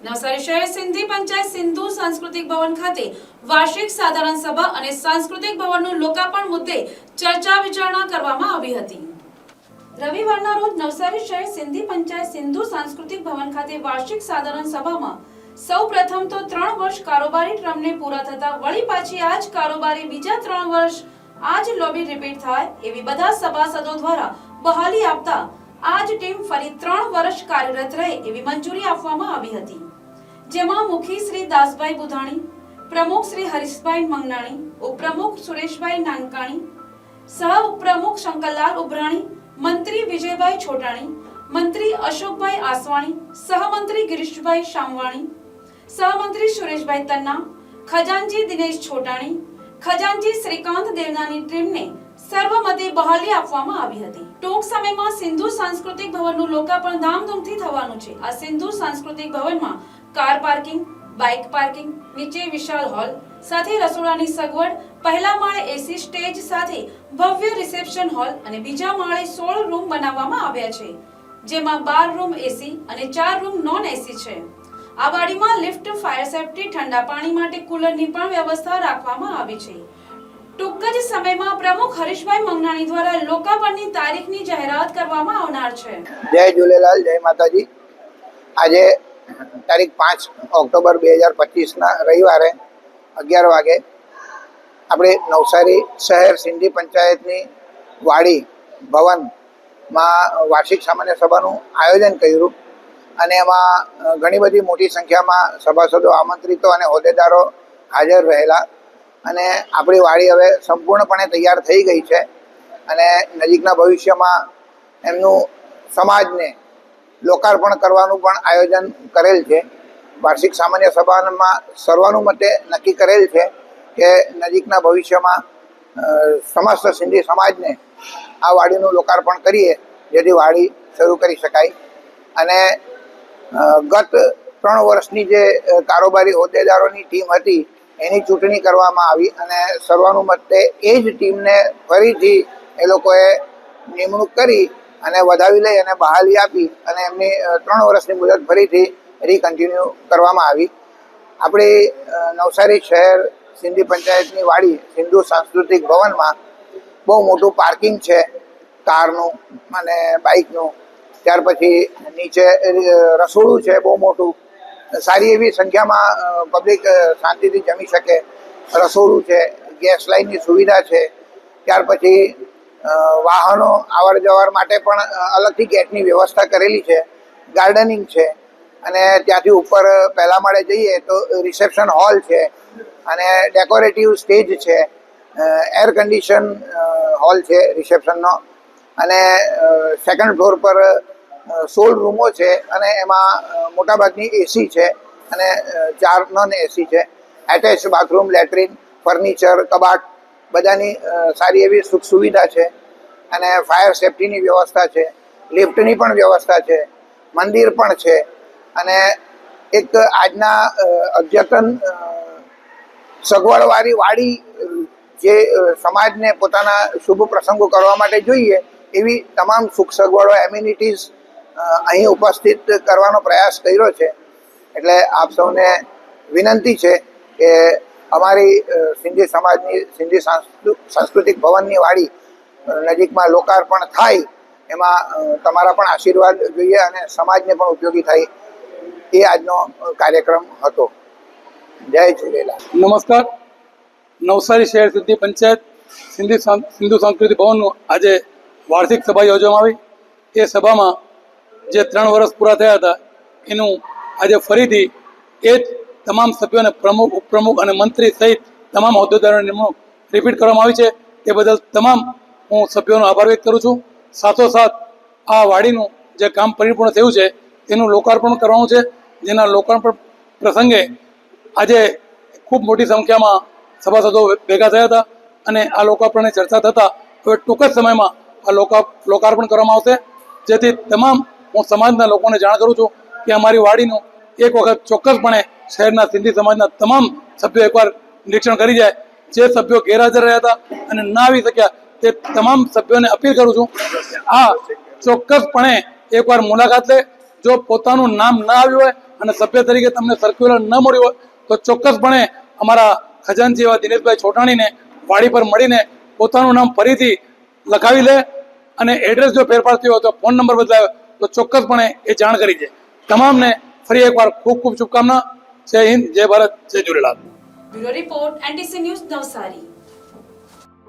નવસારી શહેર સિંધી પંચાયત સિંધુ સાંસ્કૃતિક ભવન ખાતે વાર્ષિક સાધારણ સભા અને સાંસ્કૃતિક ભવનનું લોકાર્પણ મુદ્દે ચર્ચા વિચારણા કરવામાં આવી હતી. રવિવારના રોજ નવસારી શહેર સિંધી પંચાયત સિંધુ સાંસ્કૃતિક ભવન ખાતે વાર્ષિક સાધારણ સભામાં સૌ પ્રથમ તો ત્રણ વર્ષ કારોબારી ટ્રમને પૂરા થતા વળી પાછી આ જ કારોબારી બીજા ત્રણ વર્ષ આ જ લોબી રિપીટ થાય એવી બધા સભાસદો દ્વારા બહાલી આપતા આ જ ટીમ ફરી ત્રણ વર્ષ કાર્યરત રહે એવી મંજૂરી આપવામાં આવી હતી. જેમાં મુખી શ્રી દાસભાઈ બુધાણી, પ્રમુખ શ્રી હરીશભાઈ મંગનાણી, ઉપપ્રમુખ સુરેશભાઈ નાનકાણી, સહ ઉપપ્રમુખ શંકરલાલ ઉભરાણી, મંત્રી વિજયભાઈ છોટાણી, મંત્રી અશોકભાઈ આસવાણી, સહમંત્રી ગિરીશભાઈ શામવાણી, સહમંત્રી સુરેશભાઈ તન્ના, ખજાનજી દિનેશ છોટાણી, ખજાનજી શ્રીકાંત દેવનાની ટીમને સર્વમતે બહાલી આપવામાં આવી હતી. ટૂંક સમયમાં સિંધુ સાંસ્કૃતિક ભવનનું લોકાર્પણ ધામધૂમથી થવાનું છે. આ સિંધુ સાંસ્કૃતિક ભવનમાં કાર પાર્કિંગ, બાઇક પાર્કિંગ, નીચે વિશાળ હોલ, સાથે રસોડાની સગવડ, પહેલા માળે એસી સ્ટેજ સાથે ભવ્ય રિસેપ્શન હોલ અને બીજા માળે સોળ રૂમ બનાવવામાં આવ્યા છે, જેમાં બાર રૂમ એસી અને ચાર રૂમ નોન એસી છે. આ વાડીમાં લિફ્ટ, ફાયર સેફ્ટી, ઠંડા પાણી માટે કુલરની પણ વ્યવસ્થા રાખવામાં આવી છે. ટૂંક જ સમયમાં પ્રમુખ હરીશભાઈ મંગનાણી દ્વારા લોકાર્પણની તારીખની જાહેરાત કરવામાં આવનાર છે. જય ઝૂલેલાલ, જય માતાજી. આજે તારીખ પાંચ ઓક્ટોબર બે હજાર પચીસના રવિવારે અગિયાર વાગે આપણે નવસારી શહેર સિંધી પંચાયતની વાડી ભવનમાં વાર્ષિક સામાન્ય સભાનું આયોજન કર્યું અને એમાં ઘણી બધી મોટી સંખ્યામાં સભાસદો આમંત્રિતો અને હોદ્દેદારો હાજર રહેલા અને આપણી વાડી હવે સંપૂર્ણપણે તૈયાર થઈ ગઈ છે અને નજીકના ભવિષ્યમાં એમનું સમાજને લોકાર્પણ કરવાનું પણ આયોજન કરેલ છે. વાર્ષિક સામાન્ય સભામાં સર્વાનુમતે નક્કી કરેલ છે કે નજીકના ભવિષ્યમાં સમસ્ત સિંધી સમાજને આ વાડીનું લોકાર્પણ કરીએ, જેથી વાડી શરૂ કરી શકાય. અને ગત ત્રણ વર્ષની જે કારોબારી હોદ્દેદારોની ટીમ હતી, એની ચૂંટણી કરવામાં આવી અને સર્વાનુમતે એ જ ટીમને ફરીથી એ લોકોએ નિમણૂક કરી અને વધાવી લઈ અને બહાલી આપી અને એમની ત્રણ વર્ષની મુદત ફરીથી રીકન્ટિન્યુ કરવામાં આવી. આપણી નવસારી શહેર સિંધી પંચાયતની વાડી સિંધુ સાંસ્કૃતિક ભવનમાં બહુ મોટું પાર્કિંગ છે, કારનું અને બાઇકનું. ત્યાર પછી નીચે રસોડું છે બહુ મોટું. સારી એવી સંખ્યામાં પબ્લિક શાંતિથી જમી શકે. રસોડું છે, ગેસ લાઇનની સુવિધા છે. ત્યાર પછી વાહનો અવર જવર માટે પણ અલગથી ગેટની વ્યવસ્થા કરેલી છે. ગાર્ડનિંગ છે. અને ત્યાંથી ઉપર પહેલા માળે જઈએ તો રિસેપ્શન હોલ છે. અને ડેકોરેટિવ સ્ટેજ છે. એર કન્ડિશન હોલ છે રિસેપ્શનનો અને સેકન્ડ ફ્લોર પર સોળ રૂમો છે અને એમાં મોટાભાગની એસી છે અને ચાર નોન એસી છે. એટેચ બાથરૂમ લેટ્રિન ફર્નિચર કબાટ બધાની સારી એવી સુખ સુવિધા છે અને ફાયર સેફટીની વ્યવસ્થા છે, લિફ્ટની પણ વ્યવસ્થા છે, મંદિર પણ છે અને એક આજના અદ્યતન સગવડવાળી વાડી જે સમાજને પોતાના શુભ પ્રસંગો કરવા માટે જોઈએ, એવી તમામ સુખ સગવડો એમ્યુનિટીઝ અહીં ઉપસ્થિત કરવાનો પ્રયાસ કર્યો છે. એટલે આપ સૌને વિનંતી છે કે અમારી સિંધી સમાજની, સિંધી સાંસ્કૃતિક ભવનની વાડી નજીકમાં લોકાર્પણ થાય, એમાં તમારા પણ આશીર્વાદ જોઈએ અને સમાજને પણ ઉપયોગી થાય એ આજનો કાર્યક્રમ હતો. જય ઝૂલેલાલ નમસ્કાર. નવસારી શહેર સિંધી પંચાયત સિંધી સિંધુ સંસ્કૃતિ ભવનનું આજે વાર્ષિક સભા યોજવામાં આવી. એ સભામાં જે ત્રણ વર્ષ પૂરા થયા હતા, એનું આજે ફરીથી એ જ તમામ સભ્યોને પ્રમુખ, ઉપપ્રમુખ અને મંત્રી સહિત તમામ હોદ્દેદારોની નિમણૂક રિપીટ કરવામાં આવી છે. તે બદલ તમામ હું સભ્યોનો આભાર વ્યક્ત કરું છું. સાથોસાથ આ વાડીનું જે કામ પરિપૂર્ણ થયું છે, તેનું લોકાર્પણ કરવાનું છે. જેના લોકાર્પણ પ્રસંગે આજે ખૂબ મોટી સંખ્યામાં સભાસદો ભેગા થયા હતા અને આ લોકાર્પણની ચર્ચા થતાં હવે ટૂંક જ સમયમાં આ લોકા, લોકાર્પણ કરવામાં આવશે. જેથી તમામ હું સમાજના લોકોને જાણ કરું છું કે અમારી વાડીનું એક વખત ચોક્કસપણે શહેરના સિંધી સમાજના તમામ સભ્યો એકવાર નિરીક્ષણ કરી જાય. જે સભ્યો ગેરહાજર રહ્યા હતા અને ના આવી શક્યા તે તમામ સભ્યોને અપીલ કરું છું. આ ચોક્કસપણે એકવાર મુલાકાત લે. જો પોતાનું નામ ના આવ્યું હોય અને સભ્ય તરીકે તમને સર્ક્યુલર ન મળ્યું હોય, તો ચોક્કસપણે અમારા ખજાનજી એવા દિનેશભાઈ છોટાણીને વાડી પર મળીને પોતાનું નામ ફરીથી લખાવી લે અને એડ્રેસ જો ફેરફાર થયો હોય તો ફોન નંબર બદલાયો, તો ચોક્કસપણે એ જાણ કરી દે. તમામને ફરી એકવાર ખૂબ ખૂબ શુભકામના. જય હિન્દ, જય ભારત, જય Jhulelal. Bureau report, NTC news Navsari.